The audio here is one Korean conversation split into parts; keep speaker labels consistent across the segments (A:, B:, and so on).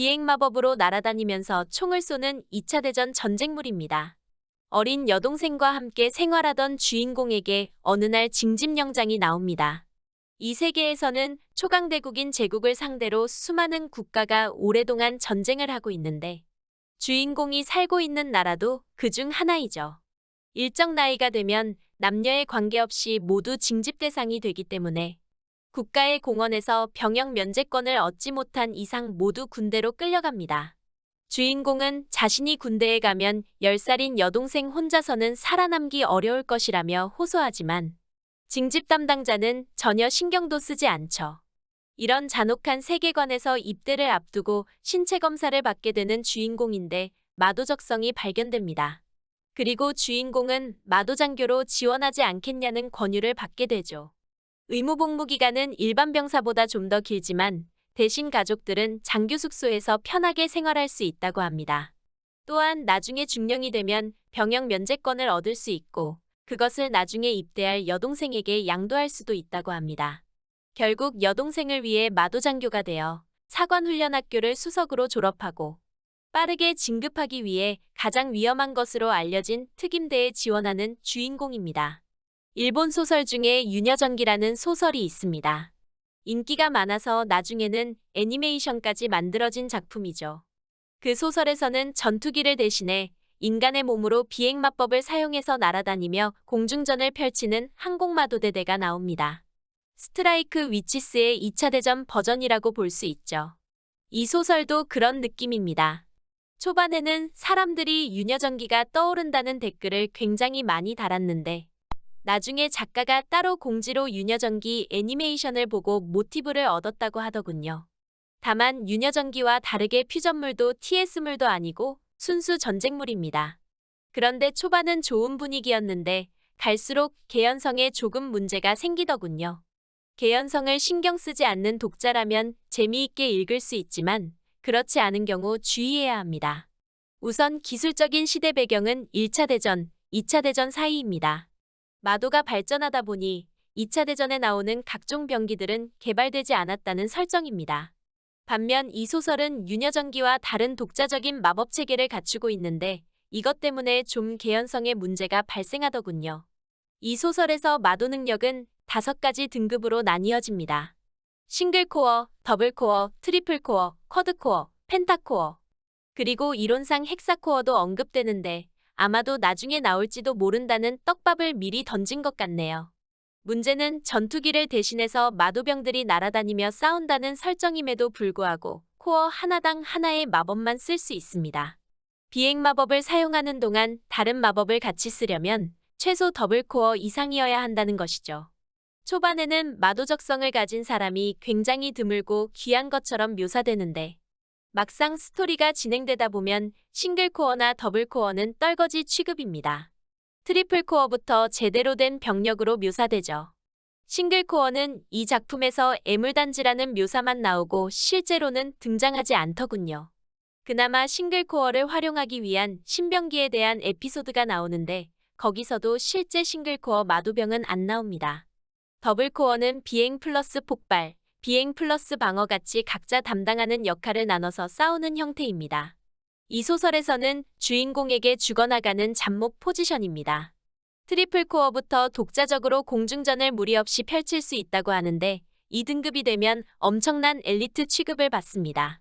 A: 비행 마법으로 날아다니면서 총을 쏘는 2차 대전 전쟁물입니다. 어린 여동생과 함께 생활하던 주인공에게 어느 날 징집 영장이 나옵니다. 이 세계에서는 초강대국인 제국을 상대로 수많은 국가가 오랫동안 전쟁을 하고 있는데 주인공이 살고 있는 나라도 그 중 하나이죠. 일정 나이가 되면 남녀에 관계없이 모두 징집 대상이 되기 때문에 국가의 공원에서 병역 면제권을 얻지 못한 이상 모두 군대로 끌려갑니다. 주인공은 자신이 군대에 가면 10살인 여동생 혼자서는 살아남기 어려울 것이라며 호소하지만 징집 담당자는 전혀 신경도 쓰지 않죠. 이런 잔혹한 세계관에서 입대를 앞두고 신체 검사를 받게 되는 주인공인데 마도적성이 발견됩니다. 그리고 주인공은 마도장교로 지원하지 않겠냐는 권유를 받게 되죠. 의무복무 기간은 일반 병사보다 좀 더 길지만 대신 가족들은 장교 숙소에서 편하게 생활할 수 있다고 합니다. 또한 나중에 중령이 되면 병역 면제권을 얻을 수 있고 그것을 나중에 입대할 여동생에게 양도할 수도 있다고 합니다. 결국 여동생을 위해 마도장교가 되어 사관훈련학교를 수석으로 졸업하고 빠르게 진급하기 위해 가장 위험한 것으로 알려진 특임대에 지원하는 주인공입니다. 일본 소설 중에 유녀전기라는 소설이 있습니다. 인기가 많아서 나중에는 애니메이션까지 만들어진 작품이죠. 그 소설에서는 전투기를 대신해 인간의 몸으로 비행 마법을 사용해서 날아다니며 공중전을 펼치는 항공마도대대가 나옵니다. 스트라이크 위치스의 2차 대전 버전이라고 볼 수 있죠. 이 소설도 그런 느낌입니다. 초반에는 사람들이 유녀전기가 떠오른다는 댓글을 굉장히 많이 달았는데 나중에 작가가 따로 공지로 유녀전기 애니메이션을 보고 모티브를 얻었다고 하더군요. 다만 유녀전기와 다르게 퓨전물도 TS물도 아니고 순수 전쟁물입니다. 그런데 초반은 좋은 분위기였는데 갈수록 개연성에 조금 문제가 생기더군요. 개연성을 신경 쓰지 않는 독자라면 재미있게 읽을 수 있지만 그렇지 않은 경우 주의해야 합니다. 우선 기술적인 시대 배경은 1차 대전, 2차 대전 사이입니다. 마도가 발전하다 보니 2차 대전에 나오는 각종 병기들은 개발되지 않았다는 설정입니다. 반면 이 소설은 유녀전기와 다른 독자적인 마법 체계를 갖추고 있는데 이것 때문에 좀 개연성에 문제가 발생하더군요. 이 소설에서 마도 능력은 다섯 가지 등급으로 나뉘어집니다. 싱글코어, 더블코어, 트리플코어, 쿼드코어, 펜타코어. 그리고 이론상 헥사코어도 언급되는데 아마도 나중에 나올지도 모른다는 떡밥을 미리 던진 것 같네요. 문제는 전투기를 대신해서 마도병들이 날아다니며 싸운다는 설정임에도 불구하고 코어 하나당 하나의 마법만 쓸 수 있습니다. 비행 마법을 사용하는 동안 다른 마법을 같이 쓰려면 최소 더블 코어 이상이어야 한다는 것이죠. 초반에는 마도 적성을 가진 사람이 굉장히 드물고 귀한 것처럼 묘사되는데 막상 스토리가 진행되다 보면 싱글 코어나 더블 코어는 떨거지 취급입니다. 트리플 코어부터 제대로 된 병력으로 묘사되죠. 싱글 코어는 이 작품에서 애물단지라는 묘사만 나오고 실제로는 등장하지 않더군요. 그나마 싱글 코어를 활용하기 위한 신병기에 대한 에피소드가 나오는데 거기서도 실제 싱글 코어 마도병은 안 나옵니다. 더블 코어는 비행 플러스 폭발, 비행 플러스 방어 같이 각자 담당하는 역할을 나눠서 싸우는 형태입니다. 이 소설에서는 주인공에게 죽어나가는 잡목 포지션입니다. 트리플 코어부터 독자적으로 공중전을 무리 없이 펼칠 수 있다고 하는데 이 등급이 되면 엄청난 엘리트 취급을 받습니다.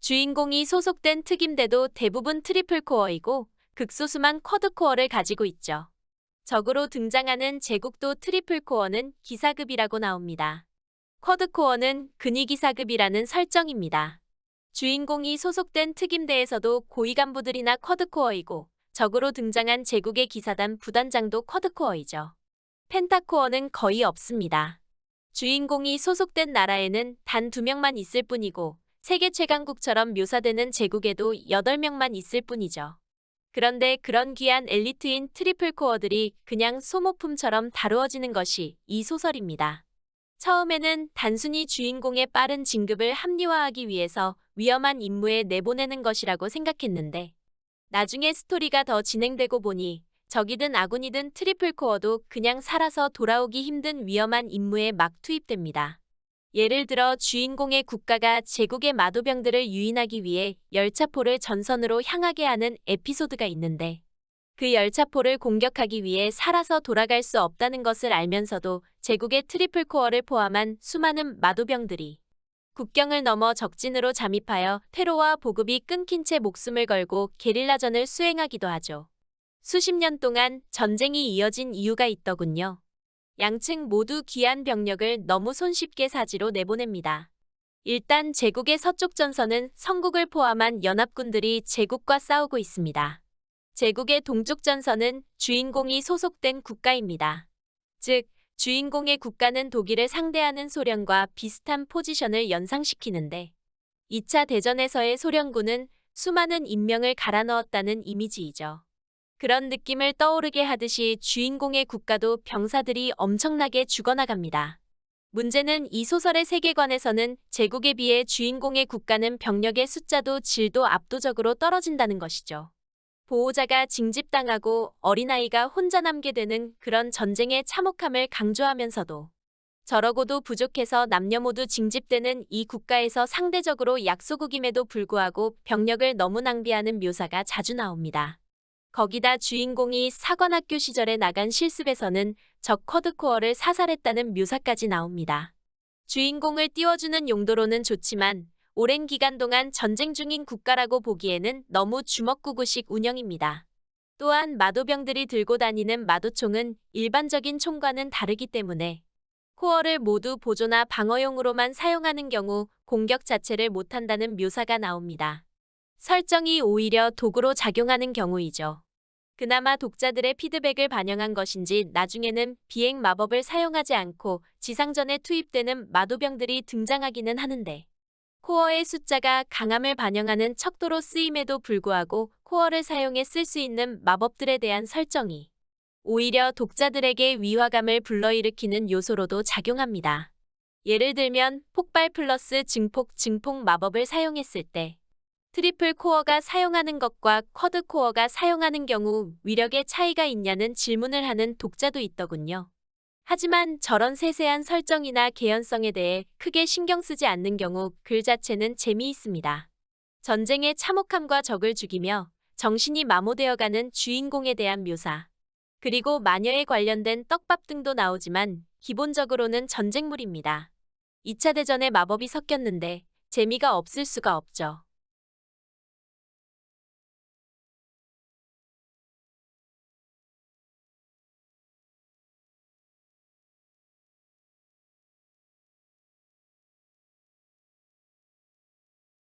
A: 주인공이 소속된 특임대도 대부분 트리플 코어이고 극소수만 쿼드 코어를 가지고 있죠. 적으로 등장하는 제국도 트리플 코어는 기사급이라고 나옵니다. 쿼드 코어는 근위기사급이라는 설정입니다. 주인공이 소속된 특임대에서도 고위 간부들이나 쿼드 코어이고 적으로 등장한 제국의 기사단 부단장도 쿼드 코어이죠. 펜타 코어는 거의 없습니다. 주인공이 소속된 나라에는 단두 명만 있을 뿐이고 세계 최강국처럼 묘사되는 제국에도 8명만 있을 뿐이죠. 그런데 그런 귀한 엘리트인 트리플 코어들이 그냥 소모품처럼 다루어지는 것이 이 소설입니다. 처음에는 단순히 주인공의 빠른 진급을 합리화하기 위해서 위험한 임무에 내보내는 것이라고 생각했는데 나중에 스토리가 더 진행되고 보니 적이든 아군이든 트리플 코어도 그냥 살아서 돌아오기 힘든 위험한 임무에 막 투입됩니다. 예를 들어 주인공의 국가가 제국의 마도병들을 유인하기 위해 열차포를 전선으로 향하게 하는 에피소드가 있는데 그 열차포를 공격하기 위해 살아서 돌아갈 수 없다는 것을 알면서도 제국의 트리플 코어를 포함한 수많은 마도병들이 국경을 넘어 적진으로 잠입하여 테러와 보급이 끊긴 채 목숨을 걸고 게릴라전을 수행하기도 하죠. 수십 년 동안 전쟁이 이어진 이유가 있더군요. 양측 모두 귀한 병력을 너무 손쉽게 사지로 내보냅니다. 일단 제국의 서쪽 전선은 성국을 포함한 연합군들이 제국과 싸우고 있습니다. 제국의 동쪽 전선은 주인공이 소속된 국가입니다. 즉, 주인공의 국가는 독일을 상대하는 소련과 비슷한 포지션을 연상시키는데 2차 대전에서의 소련군은 수많은 인명을 갈아 넣었다는 이미지이죠. 그런 느낌을 떠오르게 하듯이 주인공의 국가도 병사들이 엄청나게 죽어나갑니다. 문제는 이 소설의 세계관에서는 제국에 비해 주인공의 국가는 병력의 숫자도 질도 압도적으로 떨어진다는 것이죠. 보호자가 징집당하고 어린아이가 혼자 남게 되는 그런 전쟁의 참혹함을 강조하면서도 저러고도 부족해서 남녀 모두 징집되는 이 국가에서 상대적으로 약소국임에도 불구하고 병력을 너무 낭비하는 묘사가 자주 나옵니다. 거기다 주인공이 사관학교 시절에 나간 실습에서는 적 쿼드코어를 사살했다는 묘사까지 나옵니다. 주인공을 띄워주는 용도로는 좋지만 오랜 기간 동안 전쟁 중인 국가라고 보기에는 너무 주먹구구식 운영입니다. 또한 마도병들이 들고 다니는 마도총은 일반적인 총과는 다르기 때문에 코어를 모두 보조나 방어용으로만 사용하는 경우 공격 자체를 못한다는 묘사가 나옵니다. 설정이 오히려 도구로 작용하는 경우이죠. 그나마 독자들의 피드백을 반영한 것인지 나중에는 비행 마법을 사용하지 않고 지상전에 투입되는 마도병들이 등장하기는 하는데 코어의 숫자가 강함을 반영하는 척도로 쓰임에도 불구하고 코어를 사용해 쓸 수 있는 마법들에 대한 설정이 오히려 독자들에게 위화감을 불러일으키는 요소로도 작용합니다. 예를 들면 폭발 플러스 증폭 증폭 마법을 사용했을 때 트리플 코어가 사용하는 것과 쿼드 코어가 사용하는 경우 위력의 차이가 있냐는 질문을 하는 독자도 있더군요. 하지만 저런 세세한 설정이나 개연성에 대해 크게 신경 쓰지 않는 경우 글 자체는 재미있습니다. 전쟁의 참혹함과 적을 죽이며 정신이 마모되어가는 주인공에 대한 묘사. 그리고 마녀에 관련된 떡밥 등도 나오지만 기본적으로는 전쟁물입니다. 2차 대전에 마법이 섞였는데 재미가 없을 수가 없죠.